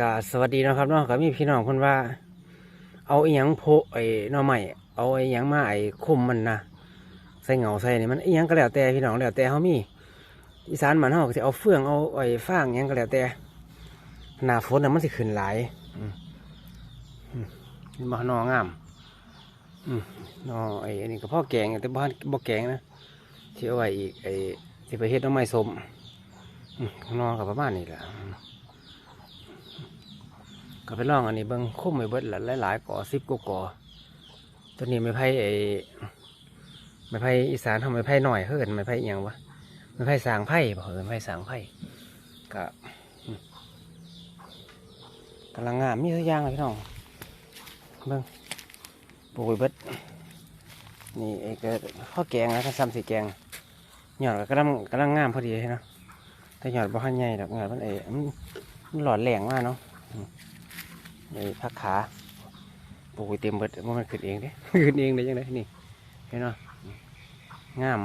กาสวัสดีนะครับเนาะก็มีพี่น้องคนว่า เอาไอ้หยังโพไอ้นอใหม่เอาไอ้หยังมาไอ้คุมมันนะใส่เหงาใส่นี่มันไอ้หยังก็แล้วแต่พี่น้องแล้วแต่เขามีอีสานมันเขาจะเอาเฟืองเอาไอ้ฟางหยังก็แล้วแต่หน้าฝนน่ะมันสิขึ้นหลายอืมนี่มานองามอืมนอไอ้อนนี้ก็พ่อแกงแต่บ้านบ่แกงนะเที่เอาไว้อีกไอ้ที่ไปเฮ็ดน้ำไม้สมอืมนอกับประมาณนี้แหละ ก็ไปลองอันนี้เบิ่งคุ้มไปเบิดละหลายๆก่อสิบกว่าก่อตัวนี้ไม่ไผ่ไอ้ไม่ไผ่อีสานทำไม่ไผ่หน่อยเฮิรนไม่ไผ่ยังวะไม่ไผ่สางไผ่บ่เฮิรนไผ่สางไผ่ก็กำลังงามมีทุกอย่างเลยพี่น้องเบิ่งปลูไปเบิดนี่ไอ้ก็ข้าวแกงนะถ้าซ้ำสีแกงหยอดก็กำลังกำลังงามพอดีเลยเนะแต่หยอดบ่ทันใหญ่ดอกหยอดมันเอ้มันมันหลอดแหลงมากเนาะ นี่พักขาปลูกเต็มเบิดว่ามันขึ้นเองเด้ขึ้นเองได้ยังไงนี่เห็นเนาะงาม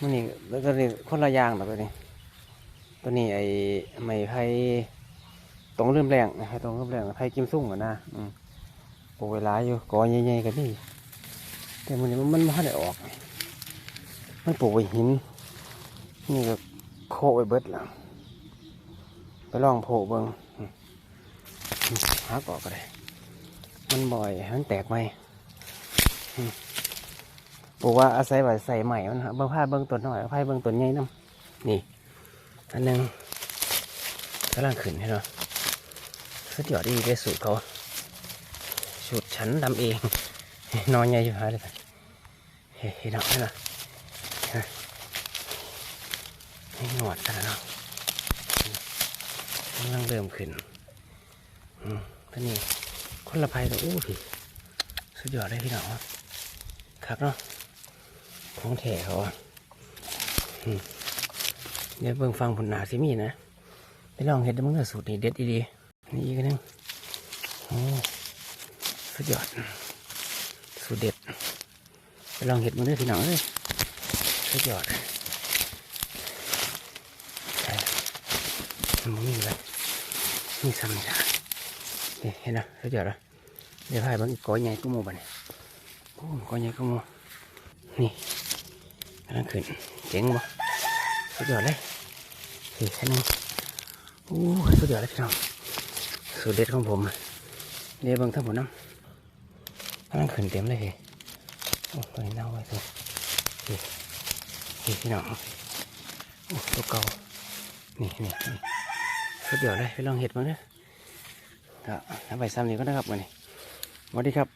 มันนี่แล้วตัวนี้คนละอย่างแบบตัวนี้ตัวนี้ไอ้ไม้ไผ่ตรงเริ่มแรงนะครับตรงเริ่มแรงไผ่กิมซุ่งอะนะปลูกเวลาอยู่กอใหญ่ๆกันนี่แต่มันนี่มันมันไม่ได้ออก มันปลูกไว้หิน นี่ก็โคไว้เบิดแล้วไปลองโผล่เบิ่ง หาเกาะก็ได้มันบ่อย มันแตกไหมบอกว่าอาศัยไว้ใส่ใหม่มันหาเบิ่งผ้าเบิ่งต้นหน่อยผ้าเบิ่งต้นใหญ่น้ำนี่ อันหนึงกำลังขึ้นให้เนาะสุดยอดดีได้สูตรเขาสูตรฉันทำเอง นอนใหญ่อยู่หาเลยเฮ้ยเห็นเนาะเห็นเนาะเห็นเนาะนี่หนวดกันแล้วเนาะกำลังเริ่มขึ้น อืมตัวนี้คนละภัยตัวอู้พี่สุดยอดเลยพี่น้องครับเนาะของแถเขาอะอืมเดี๋ยวเบิ่งฟังผลหนาสิมีนะไปลองเห็ดมึงเถอสูตรนี้เด็ดดีๆนี่อีกอันหนึงโอ้สุดยอดสูตรเด็ดไปลองเห็ดมึงเถอะพี่น้องเลยสุดยอดมันมีเลยมีซ้ำจ้ะ นี่เห็นนะสุดยอดละเดี๋ยวพายบางก้อยใหญ่ก็มูบ้านี่โอ้ก้อยใหญ่ก็มูนี่กำลังขึ้นเจ๋งบ่สุดยอดเลยสี่แค่นึงโอ้สุดยอดเลยพี่น้องสูตรเด็ดของผมเดี๋ยวบางทั้งหมดน้ำกำลังขึ้นเต็มเลยพี่โอ้ตัวนี้เน่าไว้สินี่นี่พี่น้องโอ้ตัวเก่านี่นี่นี่สุดยอดเลยไปลองเห็ดบ้างเด้อ ก็ไปซ้ำนี้ก็นะครับวันนี้สวัสดีครับ